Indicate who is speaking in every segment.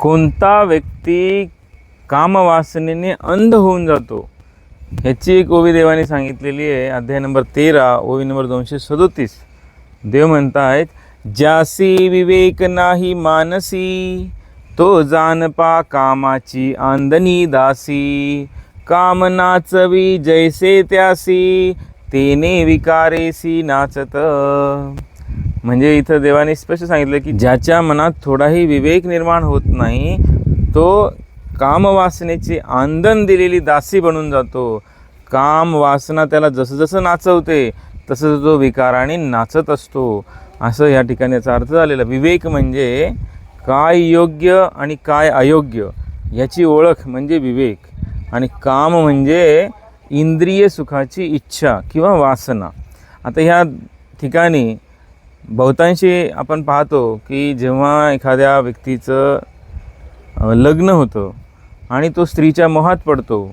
Speaker 1: कोणता व्यक्ती कामवासनेने अंध होऊन जातो ह्याची एक ओवी देवाने सांगितलेली आहे अध्याय नंबर तेरा ओवी नंबर दोनशे सदोतीस. देव म्हणतायत ज्यासी विवेक नाही मानसी तो जानपा कामाची आंदनी दासी. काम नाचवी जैसे त्यासी तेने विकारेसी नाचत. म्हणजे इथं देवाने स्पष्ट सांगितलं की ज्याच्या मनात थोडाही विवेक निर्माण होत नाही तो कामवासनेची आंदन दिलेली दासी बनून जातो. काम वासना त्याला जसं जसं नाचवते तसं तो विकाराने नाचत असतो. असं या ठिकाणी याचा अर्थ झालेला. विवेक म्हणजे काय योग्य आणि काय अयोग्य याची ओळख म्हणजे विवेक. आणि काम म्हणजे इंद्रिय सुखाची इच्छा किंवा वासना. आता ह्या ठिकाणी बहुतांशी आपण पाहतो की जेव्हा एखाद्या व्यक्तीचं लग्न होतं आणि तो स्त्रीच्या मोहात पडतो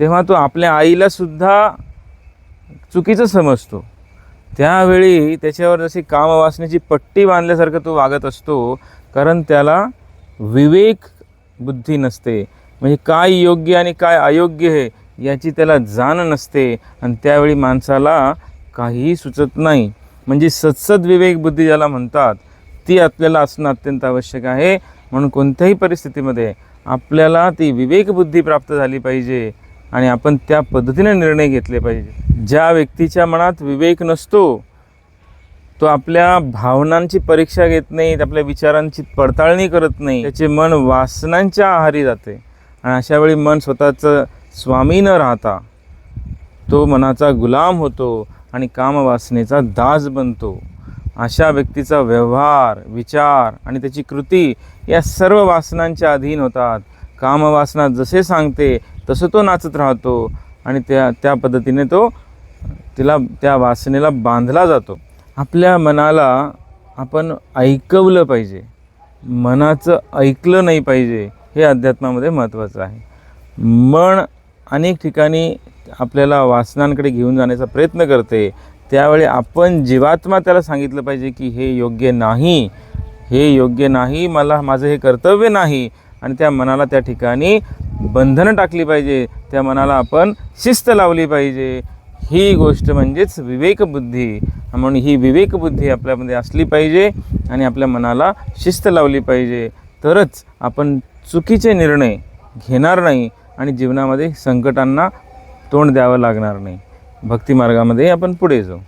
Speaker 1: तेव्हा तो आपल्या आईलासुद्धा चुकीचं समजतो. त्यावेळी त्याच्यावर जशी कामवासनेची पट्टी बांधल्यासारखं तो वागत असतो कारण त्याला विवेक बुद्धी नसते. म्हणजे काय योग्य आणि काय अयोग्य आहे याची त्याला जाण नसते आणि त्यावेळी माणसाला काहीही सुचत नाही. म्हणजे सत्सद विवेक बुद्धी ज्याला म्हणतात ती आपल्याला असणं अत्यंत आवश्यक आहे. म्हणून कोणत्याही परिस्थितीमध्ये आपल्याला ती विवेकबुद्धी प्राप्त झाली पाहिजे आणि आपण त्या पद्धतीने निर्णय घेतले पाहिजे. ज्या व्यक्तीच्या मनात विवेक नसतो तो आपल्या भावनांची परीक्षा घेत नाही आपल्या विचारांची पडताळणी करत नाही. त्याचे मन वासनांच्या आहारी जाते. आणि अशा वेळी मन स्वतःचं स्वामी न राहता तो मनाचा गुलाम होतो. आणि कामवासनेचा दास बनतो. अशा व्यक्तीचा व्यवहार विचार आणि त्याची कृती या सर्व वासनांच्या अधीन होतात. कामवासना जसे सांगते तसं तो नाचत राहतो आणि त्या त्या पद्धतीने तो तिला त्या वासनेला बांधला जातो. आपल्या मनाला आपण ऐकवलं पाहिजे. मनाचं ऐकलं नाही पाहिजे हे अध्यात्मामध्ये महत्त्वाचं आहे. मन अनेक ठिकाणी आपल्याला वासनांकडे घेऊन जाण्याचा प्रयत्न करते त्यावेळी आपण जीवात्मा त्याला सांगितलं पाहिजे की हे योग्य नाही हे योग्य नाही मला माझं हे कर्तव्य नाही. आणि त्या मनाला त्या ठिकाणी बंधनं टाकली पाहिजे त्या मनाला आपण शिस्त लावली पाहिजे. ही गोष्ट म्हणजेच विवेकबुद्धी म्हणून ही विवेकबुद्धी आपल्यामध्ये असली पाहिजे आणि आपल्या मनाला शिस्त लावली पाहिजे. तरच आपण चुकीचे निर्णय घेणार नाही आणि जीवनामध्ये संकटांना तोंड द्यावं लागणार नाही. भक्तिमार्गामध्ये आपण पुढे जाऊ.